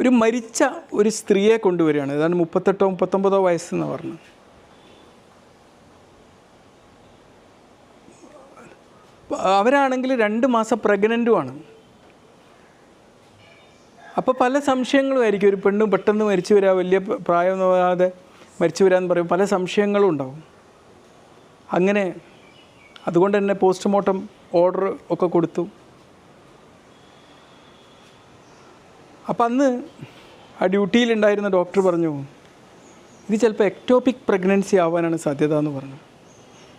ഒരു മരിച്ച ഒരു സ്ത്രീയെ കൊണ്ടുവരികയാണ്. ഏതാണ്ട് മുപ്പത്തെട്ടോ മുപ്പത്തൊമ്പതോ വയസ്സെന്ന് പറഞ്ഞു. അവരാണെങ്കിൽ രണ്ട് മാസം പ്രഗ്നന്റുമാണ് അപ്പോൾ പല സംശയങ്ങളും ആയിരിക്കും. ഒരു പെണ്ണും പെട്ടെന്ന് മരിച്ചു വരാ വലിയ പ്രായം പ്രായമൊന്നും ആകാതെ മരിച്ചു വരാമെന്ന് പറയും പല സംശയങ്ങളും ഉണ്ടാവും. അങ്ങനെ അതുകൊണ്ട് തന്നെ പോസ്റ്റ്മോർട്ടം ഓർഡർ ഒക്കെ കൊടുത്തു. അപ്പം അന്ന് ആ ഡ്യൂട്ടിയിലുണ്ടായിരുന്ന ഡോക്ടർ പറഞ്ഞു ഇത് ചിലപ്പോൾ എക്ടോപിക് പ്രഗ്നൻസി ആവാനാണ് സാധ്യത എന്ന് പറഞ്ഞു.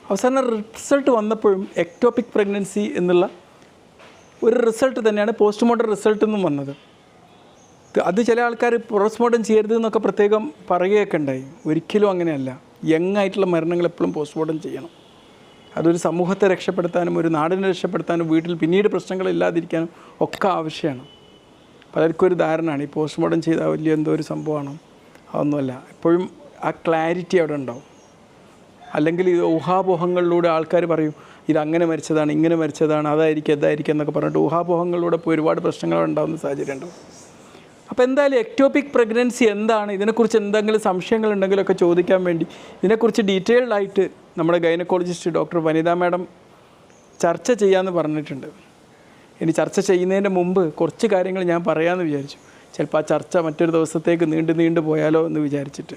അവസാന റിസൾട്ട് വന്നപ്പോഴും എക്ടോപിക് പ്രഗ്നൻസി എന്നുള്ള ഒരു റിസൾട്ട് തന്നെയാണ് പോസ്റ്റ്മോർട്ടം റിസൾട്ട് എന്നും വന്നത്. അത് ചില ആൾക്കാർ പോസ്റ്റ്മോർട്ടം ചെയ്യരുത് എന്നൊക്കെ പ്രത്യേകം പറയുകയൊക്കെ ഉണ്ടായി. ഒരിക്കലും അങ്ങനെയല്ല. യങ് ആയിട്ടുള്ള മരണങ്ങൾ എപ്പോഴും പോസ്റ്റ്മോർട്ടം ചെയ്യണം. അതൊരു സമൂഹത്തെ രക്ഷപ്പെടുത്താനും ഒരു നാടിനെ രക്ഷപ്പെടുത്താനും വീട്ടിൽ പിന്നീട് പ്രശ്നങ്ങളില്ലാതിരിക്കാനും ഒക്കെ ആവശ്യമാണ്. പലർക്കും ഒരു ധാരണയാണ് ഈ പോസ്റ്റ്മോർട്ടം ചെയ്താൽ വലിയ എന്തോ ഒരു സംഭവമാണ്? അതൊന്നുമല്ല. എപ്പോഴും ആ ക്ലാരിറ്റി അവിടെ ഉണ്ടാവും. അല്ലെങ്കിൽ ഈ ഊഹാപോഹങ്ങളിലൂടെ ആൾക്കാർ പറയും ഇത് അങ്ങനെ മരിച്ചതാണ് ഇങ്ങനെ മരിച്ചതാണ് അതായിരിക്കും ഇതായിരിക്കും എന്നൊക്കെ പറഞ്ഞിട്ട് ഊഹാപോഹങ്ങളിലൂടെ ഇപ്പോൾ ഒരുപാട് പ്രശ്നങ്ങൾ ഉണ്ടാകുന്ന സാഹചര്യം ഉണ്ടാവും. അപ്പോൾ എന്തായാലും എക്ടോപിക് പ്രഗ്നൻസി എന്താണ്? ഇതിനെക്കുറിച്ച് എന്തെങ്കിലും സംശയങ്ങൾ ഉണ്ടെങ്കിലൊക്കെ ചോദിക്കാൻ വേണ്ടി ഇതിനെക്കുറിച്ച് ഡീറ്റെയിൽഡായിട്ട് നമ്മുടെ ഗൈനക്കോളജിസ്റ്റ് ഡോക്ടർ വനിതാ മാഡം ചർച്ച ചെയ്യാമെന്ന് പറഞ്ഞിട്ടുണ്ട്. ഇനി ചർച്ച ചെയ്യുന്നതിന്റെ മുമ്പ് കുറച്ച് കാര്യങ്ങൾ ഞാൻ പറയാമെന്ന് വിചാരിച്ചു. ചിലപ്പോൾ ആ ചർച്ച മറ്റൊരു ദിവസത്തേക്ക് നീണ്ടു നീണ്ടു പോയാലോ എന്ന് വിചാരിച്ചിട്ട്.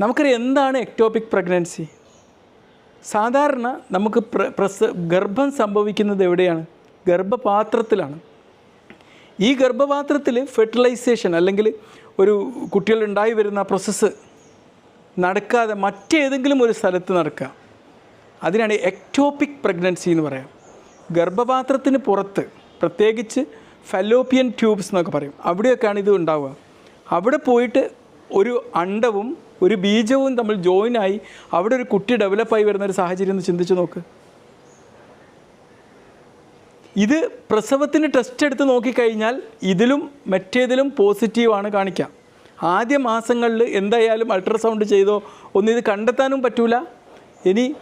നമുക്കറിയാം എന്താണ് എക്ടോപിക് പ്രഗ്നൻസി സാധാരണ നമുക്ക് പ്ര പ്രസ ഗർഭം സംഭവിക്കുന്നത് എവിടെയാണ്? ഗർഭപാത്രത്തിലാണ്. ഈ ഗർഭപാത്രത്തിൽ ഫെർട്ടിലൈസേഷൻ അല്ലെങ്കിൽ ഒരു കുട്ടികൾ ഉണ്ടായി വരുന്ന പ്രോസസ്സ് നടക്കാതെ മറ്റേതെങ്കിലും ഒരു സ്ഥലത്ത് നടക്കുക. അതിനാണ് എക്ടോപിക് പ്രഗ്നൻസി എന്ന് പറയാം. ഗർഭപാത്രത്തിന് പുറത്ത് പ്രത്യേകിച്ച് ഫലോപ്പിയൻ ട്യൂബ്സ് എന്നൊക്കെ പറയും. അവിടെയൊക്കെയാണ് ഇത് ഉണ്ടാവുക. അവിടെ പോയിട്ട് ഒരു അണ്ടവും ഒരു ബീജവും തമ്മിൽ ജോയിൻ ആയി അവിടെ ഒരു കുട്ടി ഡെവലപ്പായി വരുന്ന ഒരു സാഹചര്യം എന്ന് ചിന്തിച്ച് നോക്ക്. ഇത് പ്രസവത്തിന് ടെസ്റ്റ് എടുത്ത് നോക്കിക്കഴിഞ്ഞാൽ ഇതിലും മറ്റേതിലും പോസിറ്റീവാണ് കാണിക്കാം ആദ്യ മാസങ്ങളിൽ എന്തായാലും അൾട്രാസൗണ്ട് ചെയ്തോ ഒന്നും ഇത് കണ്ടെത്താനും പറ്റൂല. ഇനി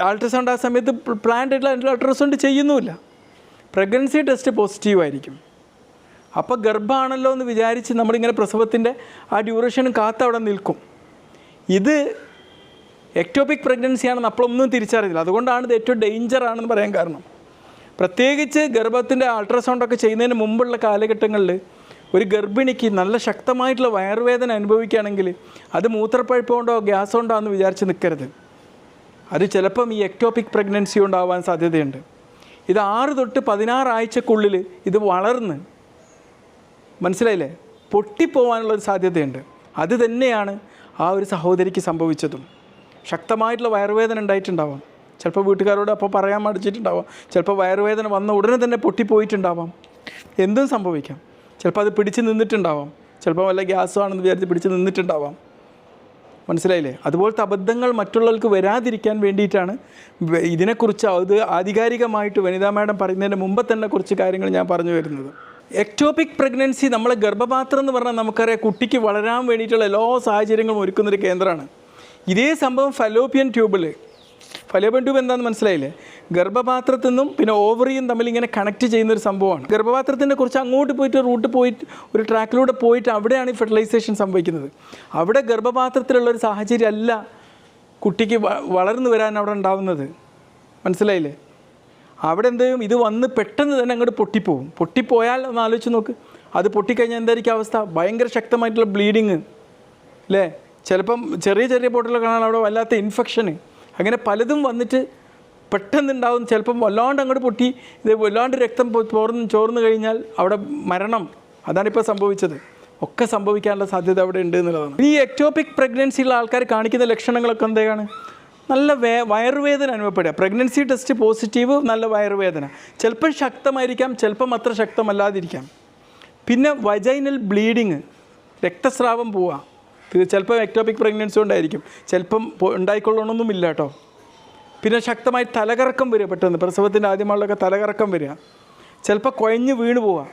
അൾട്രാസൗണ്ട് ആ സമയത്ത് പ്ലാൻഡ് ആയിട്ടുള്ള അൾട്രാസൗണ്ട് ചെയ്യുന്നുമില്ല. പ്രഗ്നൻസി ടെസ്റ്റ് പോസിറ്റീവ് ആയിരിക്കും. അപ്പോൾ ഗർഭമാണല്ലോ എന്ന് വിചാരിച്ച് നമ്മളിങ്ങനെ പ്രസവത്തിന്റെ ആ ഡ്യൂറേഷനും കാത്ത് അവിടെ നിൽക്കും. ഇത് എക്ടോപിക് പ്രഗ്നൻസി ആണെന്ന് അപ്പോഴൊന്നും തിരിച്ചറിയില്ല. അതുകൊണ്ടാണ് ഇത് ഏറ്റവും ഡേഞ്ചർ ആണെന്ന് പറയാൻ കാരണം. പ്രത്യേകിച്ച് ഗർഭത്തിന്റെ അൾട്രാസൗണ്ടൊക്കെ ചെയ്യുന്നതിന് മുമ്പുള്ള കാലഘട്ടങ്ങളിൽ ഒരു ഗർഭിണിക്ക് നല്ല ശക്തമായിട്ടുള്ള വയറുവേദന അനുഭവിക്കുകയാണെങ്കിൽ അത് മൂത്രപ്പഴുപ്പ് കൊണ്ടോ ഗ്യാസ് കൊണ്ടോ എന്ന് വിചാരിച്ച് നിൽക്കരുത്. അത് ചിലപ്പം ഈ എക്ടോപിക് പ്രഗ്നൻസി ഉണ്ടാവാൻ സാധ്യതയുണ്ട്. ഇത് ആറ് തൊട്ട് പതിനാറാഴ്ചക്കുള്ളിൽ ഇത് വളർന്ന് മനസ്സിലായില്ലേ? പൊട്ടിപ്പോവാനുള്ളൊരു സാധ്യതയുണ്ട്. അത് തന്നെയാണ് ആ ഒരു സഹോദരിക്ക് സംഭവിച്ചതും. ശക്തമായിട്ടുള്ള വയറുവേദന ഉണ്ടായിട്ടുണ്ടാവാം. ചിലപ്പോൾ വീട്ടുകാരോട് അപ്പോൾ പറയാൻ മടിച്ചിട്ടുണ്ടാവാം. ചിലപ്പോൾ വയറുവേദന വന്ന ഉടനെ തന്നെ പൊട്ടിപ്പോയിട്ടുണ്ടാവാം. എന്തും സംഭവിക്കാം. ചിലപ്പോൾ അത് പിടിച്ച് നിന്നിട്ടുണ്ടാവാം. ചിലപ്പോൾ വല്ല ഗ്യാസ് ആണെന്ന് വിചാരിച്ച് പിടിച്ച് നിന്നിട്ടുണ്ടാവാം. മനസ്സിലായില്ലേ? അതുപോലത്തെ അബദ്ധങ്ങൾ മറ്റുള്ളവർക്ക് വരാതിരിക്കാൻ വേണ്ടിയിട്ടാണ് ഇതിനെക്കുറിച്ച് അത് ആധികാരികമായിട്ട് വനിതാ മാഡം പറയുന്നതിന് മുമ്പ് തന്നെ കുറച്ച് കാര്യങ്ങൾ ഞാൻ പറഞ്ഞു വരുന്നത്. എക്ടോപിക് പ്രഗ്നൻസി നമ്മളെ ഗർഭപാത്രം എന്ന് പറഞ്ഞാൽ നമുക്കറിയാം കുട്ടിക്ക് വളരാൻ വേണ്ടിയിട്ടുള്ള എല്ലാ സാഹചര്യങ്ങളും ഒരുക്കുന്നൊരു കേന്ദ്രമാണ്. ഇതേ സംഭവം ഫലോപ്പിയൻ ട്യൂബിൽ ഫലോപ്പിയൻ ട്യൂബ് എന്താണെന്ന് മനസ്സിലായില്ലേ? ഗർഭപാത്രത്തിൽ നിന്നും പിന്നെ ഓവറിയും തമ്മിൽ ഇങ്ങനെ കണക്ട് ചെയ്യുന്ന ഒരു സംഭവമാണ്. ഗർഭപാത്രത്തിന്റെ കുറച്ച് അങ്ങോട്ട് പോയിട്ട് റൂട്ട് പോയിട്ട് ഒരു ട്രാക്കിലൂടെ പോയിട്ട് അവിടെയാണ് ഈ ഫെർട്ടിലൈസേഷൻ സംഭവിക്കുന്നത്. അവിടെ ഗർഭപാത്രത്തിലുള്ള ഒരു സാഹചര്യം അല്ല കുട്ടിക്ക് വളർന്നു വരാൻ അവിടെ ഉണ്ടാവുന്നത്. മനസ്സിലായില്ലേ? അവിടെ എന്ത് ചെയ്യും? ഇത് വന്ന് പെട്ടെന്ന് തന്നെ അങ്ങോട്ട് പൊട്ടിപ്പോവും. പൊട്ടിപ്പോയാൽ ഒന്ന് ആലോചിച്ച് നോക്ക്. അത് പൊട്ടിക്കഴിഞ്ഞാൽ എന്തായിരിക്കും അവസ്ഥ? ഭയങ്കര ശക്തമായിട്ടുള്ള ബ്ലീഡിങ് അല്ലേ ചിലപ്പം ചെറിയ ചെറിയ പൊട്ടലുകൾ കാണാൻ അവിടെ വല്ലാത്ത ഇൻഫെക്ഷന് അങ്ങനെ പലതും വന്നിട്ട് പെട്ടെന്ന് ഉണ്ടാവും ചിലപ്പം വല്ലാണ്ട് അങ്ങോട്ട് പൊട്ടി ഇത് വല്ലാണ്ട് രക്തം ചോർന്ന് ചോർന്നു കഴിഞ്ഞാൽ അവിടെ മരണം. അതാണിപ്പോൾ സംഭവിച്ചത്. ഒക്കെ സംഭവിക്കാനുള്ള സാധ്യത അവിടെ ഉണ്ട് എന്നുള്ളതാണ്. ഈ എക്ടോപിക് പ്രഗ്നൻസിയുള്ള ആൾക്കാർ കാണിക്കുന്ന ലക്ഷണങ്ങളൊക്കെ എന്തൊക്കെയാണ്? നല്ല വേ വയറുവേദന അനുഭവപ്പെടുക. പ്രഗ്നൻസി ടെസ്റ്റ് പോസിറ്റീവ് നല്ല വയറുവേദന. ചിലപ്പം ശക്തമായിരിക്കാം ചിലപ്പം അത്ര ശക്തമല്ലാതിരിക്കാം. പിന്നെ വജൈനൽ ബ്ലീഡിങ് രക്തസ്രാവം പോവുക. ചിലപ്പോൾ എക്ടോപിക് പ്രഗ്നൻസി ഉണ്ടായിരിക്കും ചിലപ്പം ഉണ്ടായിക്കൊള്ളണമെന്നൊന്നുമില്ല കേട്ടോ പിന്നെ ശക്തമായി തലകറക്കം വരിക പെട്ടെന്ന്. പ്രസവത്തിന്റെ ആദ്യമാളിലൊക്കെ തലകറക്കം വരിക. ചിലപ്പോൾ കുഴഞ്ഞ് വീണ് പോവുക.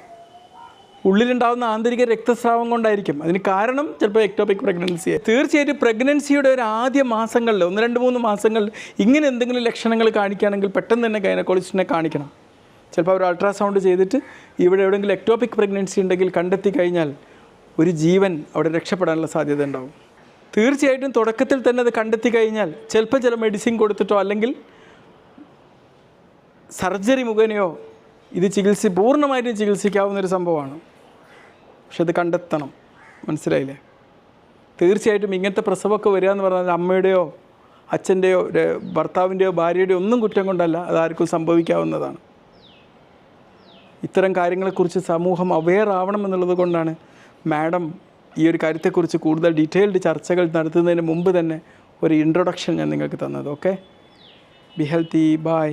ഉള്ളിലുണ്ടാകുന്ന ആന്തരിക രക്തസ്രാവം കൊണ്ടായിരിക്കും. അതിന് കാരണം ചിലപ്പോൾ എക്ടോപിക് പ്രഗ്നൻസി തീർച്ചയായിട്ടും പ്രഗ്നൻസിയുടെ ഒരു ആദ്യ മാസങ്ങളിൽ ഒന്ന് രണ്ട് മൂന്ന് മാസങ്ങളിൽ ഇങ്ങനെ എന്തെങ്കിലും ലക്ഷണങ്ങൾ കാണിക്കുകയാണെങ്കിൽ പെട്ടെന്ന് തന്നെ ഗൈനക്കോളജിസ്റ്റിനെ കാണിക്കണം. ചിലപ്പോൾ അവർ അൾട്രാസൗണ്ട് ചെയ്തിട്ട് ഇവിടെ എവിടെയെങ്കിലും എക്ടോപിക് പ്രഗ്നൻസി ഉണ്ടെങ്കിൽ കണ്ടെത്തി കഴിഞ്ഞാൽ ഒരു ജീവൻ അവിടെ രക്ഷപ്പെടാനുള്ള സാധ്യത ഉണ്ടാവും. തീർച്ചയായിട്ടും തുടക്കത്തിൽ തന്നെ അത് കണ്ടെത്തി കഴിഞ്ഞാൽ ചിലപ്പോൾ ചില മെഡിസിൻ കൊടുത്തിട്ടോ അല്ലെങ്കിൽ സർജറി മുഖേനയോ ഇത് ചികിത്സ പൂർണമായിട്ടും ചികിത്സിക്കാവുന്ന ഒരു സംഭവമാണ്. പക്ഷെ അത് കണ്ടെത്തണം. മനസ്സിലായില്ലേ? തീർച്ചയായിട്ടും ഇങ്ങനത്തെ പ്രസവമൊക്കെ വരിക എന്ന് പറഞ്ഞാൽ അമ്മയുടെയോ അച്ഛന്റെയോ ഭർത്താവിന്റെയോ ഭാര്യയുടെയോ ഒന്നും കുറ്റം കൊണ്ടല്ല അതാർക്കും സംഭവിക്കാവുന്നതാണ്. ഇത്തരം കാര്യങ്ങളെക്കുറിച്ച് സമൂഹം അവെയർ ആവണം എന്നുള്ളത് കൊണ്ടാണ് മാഡം ഈ ഒരു കാര്യത്തെക്കുറിച്ച് കൂടുതൽ ഡീറ്റെയിൽഡ് ചർച്ചകൾ നടത്തുന്നതിന് മുമ്പ് തന്നെ ഒരു ഇൻട്രൊഡക്ഷൻ ഞാൻ നിങ്ങൾക്ക് തന്നത് ഓക്കെ ബി ഹെൽത്തി ബായ്